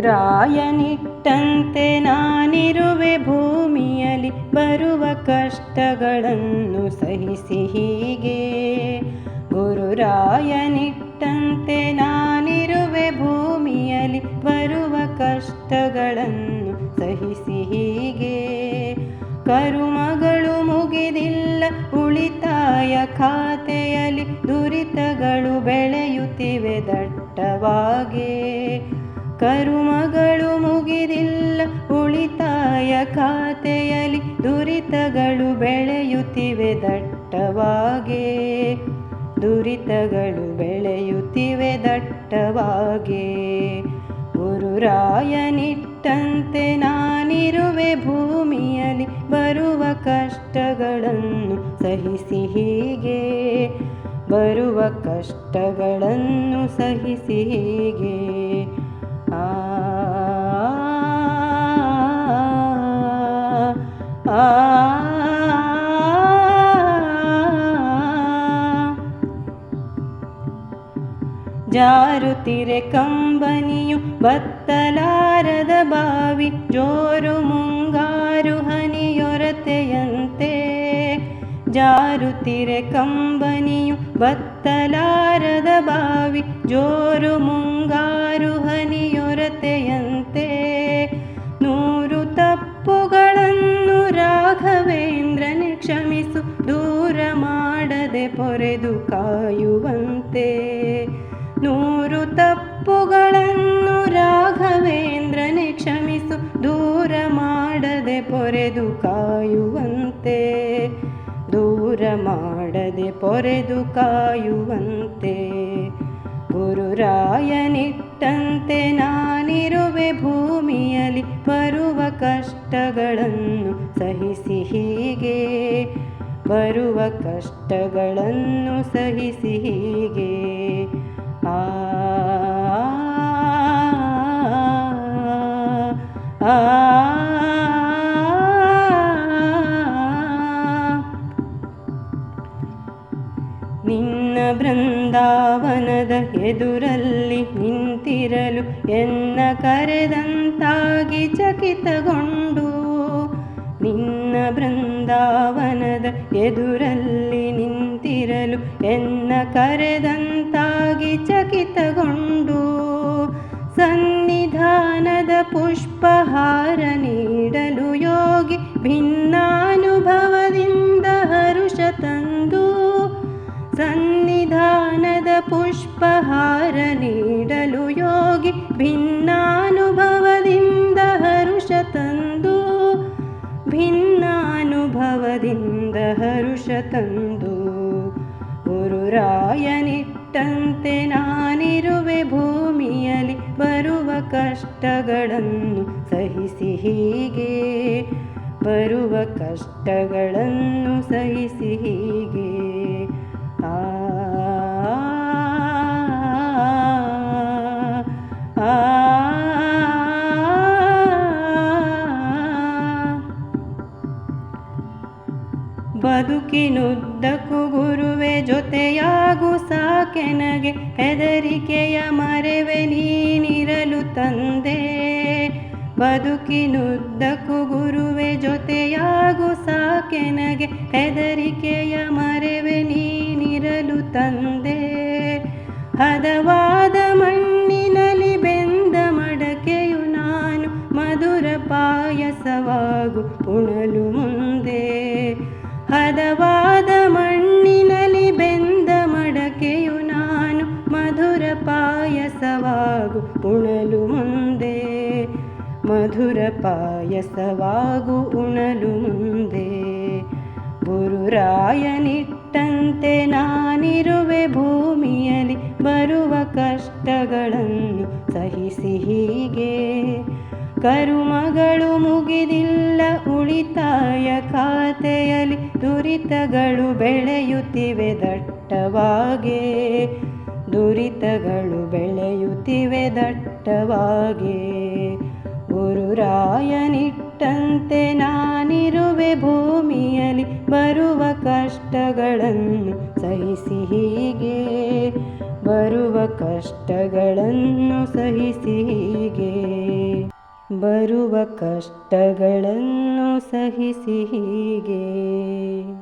ಗುರುರಾಯನಿಟ್ಟಂತೆ ನಾನಿರುವೆ ಭೂಮಿಯಲ್ಲಿ ಬರುವ ಕಷ್ಟಗಳನ್ನು ಸಹಿಸಿ ಹೀಗೆ. ಗುರುರಾಯನಿಟ್ಟಂತೆ ನಾನಿರುವೆ ಭೂಮಿಯಲ್ಲಿ ಬರುವ ಕಷ್ಟಗಳನ್ನು ಸಹಿಸಿ ಹೀಗೆ. ಕರುಮಗಳು ಮುಗಿದಿಲ್ಲ, ಉಳಿತಾಯ ಖಾತೆಯಲ್ಲಿ ದುರಿತಗಳು ಬೆಳೆಯುತ್ತಿವೆ ದಟ್ಟವಾಗೆ. ಕರುಮಗಳು ಮುಗಿದಿಲ್ಲ, ಉಳಿತಾಯ ಖಾತೆಯಲ್ಲಿ ದುರಿತಗಳು ಬೆಳೆಯುತ್ತಿವೆ ದಟ್ಟವಾಗೆ. ದುರಿತಗಳು ಬೆಳೆಯುತ್ತಿವೆ ದಟ್ಟವಾಗೆ. ಗುರುರಾಯನಿಟ್ಟಂತೆ ನಾನಿರುವೆ ಭೂಮಿಯಲ್ಲಿ, ಬರುವ ಕಷ್ಟಗಳನ್ನು ಸಹಿಸಿ ಹೀಗೆ. ಬರುವ ಕಷ್ಟಗಳನ್ನು ಸಹಿಸಿ ಹೀಗೆ. ಆ ಆ ಜಾರುತ್ತಿರೆ ಕಂಬನಿಯು ಬತ್ತಲಾರದ ಬಾವಿ ಜೋರು ಮುಂಗಾರು ಹನಿಯೊರತೆಯಂತೆ ಜಾರುತ್ತಿರೆ ಕಂಬನಿಯು ಬತ್ತಲಾರದ ಬಾವಿ, ಜೋರು ಮುಂಗಾರು ಹನಿಯೊರತೆಯಂತೆ. ನೂರು ತಪ್ಪುಗಳನ್ನು ರಾಘವೇಂದ್ರನೆ ಕ್ಷಮಿಸು, ದೂರ ಮಾಡದೆ ಪೊರೆದು ಕಾಯುವಂತೆ. ನೂರು ತಪ್ಪುಗಳನ್ನು ರಾಘವೇಂದ್ರನೆ ಕ್ಷಮಿಸು, ದೂರ ಮಾಡದೆ ಪೊರೆದು ಕಾಯುವಂತೆ. ಮಾಡದೆ ಪೊರೆದು ಕಾಯುವಂತೆ ಗುರುರಾಯನಿಟ್ಟಂತೆ ನಾನಿರುವೆ ಭೂಮಿಯಲ್ಲಿ ಬರುವ ಕಷ್ಟಗಳನ್ನು ಸಹಿಸಿ ಹೀಗೆ, ಬರುವ ಕಷ್ಟಗಳನ್ನು ಸಹಿಸಿ ಹೀಗೆ. ಆ ನಿನ್ನ ಬೃಂದಾವನದ ಎದುರಲ್ಲಿ ನಿಂತಿರಲು ಎನ್ನ ಕರೆದಂತಾಗಿ ಚಕಿತಗೊಂಡು. ನಿನ್ನ ಬೃಂದಾವನದ ಎದುರಲ್ಲಿ ನಿಂತಿರಲು ಎನ್ನ ಕರೆದಂತಾಗಿ ಚಕಿತಗೊಂಡು. ಸನ್ನಿಧಾನದ ಪುಷ್ಪಹಾರ ನೀಡಲು ತಂದು ಗುರುರಾಯನಿಟ್ಟಂತೆ ನಾನಿರುವೆ ಭೂಮಿಯಲ್ಲಿ ಬರುವ ಕಷ್ಟಗಳನ್ನು ಸಹಿಸಿ ಹೀಗೆ ಬರುವ ಕಷ್ಟಗಳನ್ನು ಸಹಿಸಿ ಹೀಗೆ. ಬದುಕಿನುದ್ದಕ್ಕೂ ಗುರುವೆ ಜೊತೆಯಾಗು ಸಾಕೆನಗೆ. ಹೆದರಿಕೆಯ ಮರೆವೆ ನೀನಿರಲು ತಂದೆ. ಬದುಕಿನುದ್ದಕ್ಕೂ ಗುರುವೆ ಜೊತೆಯಾಗು ಸಾಕೆನಗೆ. ಹೆದರಿಕೆಯ ಮರೆವೆ ನೀನಿರಲು ತಂದೆ. ಹದವಾದ ಮಣ್ಣಿನಲ್ಲಿ ಬೆಂದ ಮಡಕೆಯು ನಾನು. ಮಧುರ ಪಾಯಸವಾಗು ಉಣಲು ಮುಂದೆ ಉಣಲು ಮುಂದೆ, ಮಧುರ ಪಾಯಸವಾಗು ಉಣಲು ಮುಂದೆ. ಗುರುರಾಯನಿಟ್ಟಂತೆ ನಾನಿರುವೆ ಭೂಮಿಯಲ್ಲಿ ಬರುವ ಕಷ್ಟಗಳನ್ನು ಸಹಿಸಿ ಹೀಗೆ. ಕರುಮಗಳು ಮುಗಿದಿಲ್ಲ, ಉಳಿತಾಯ ಖಾತೆಯಲ್ಲಿ ದುರಿತಗಳು ಬೆಳೆಯುತ್ತಿವೆ ದಟ್ಟವಾಗೆ. ದುರಿತಗಳು ಬೆಳೆಯುತ್ತಿವೆ ದಟ್ಟವಾಗಿ ಗುರುರಾಯನಿಟ್ಟಂತೆ ನಾನಿರುವೆ ಭೂಮಿಯಲ್ಲಿ ಬರುವ ಕಷ್ಟಗಳನ್ನು ಸಹಿಸಿ ಹೀಗೆ, ಬರುವ ಕಷ್ಟಗಳನ್ನು ಸಹಿಸಿ ಹೀಗೆ, ಬರುವ ಕಷ್ಟಗಳನ್ನು ಸಹಿಸಿ ಹೀಗೆ.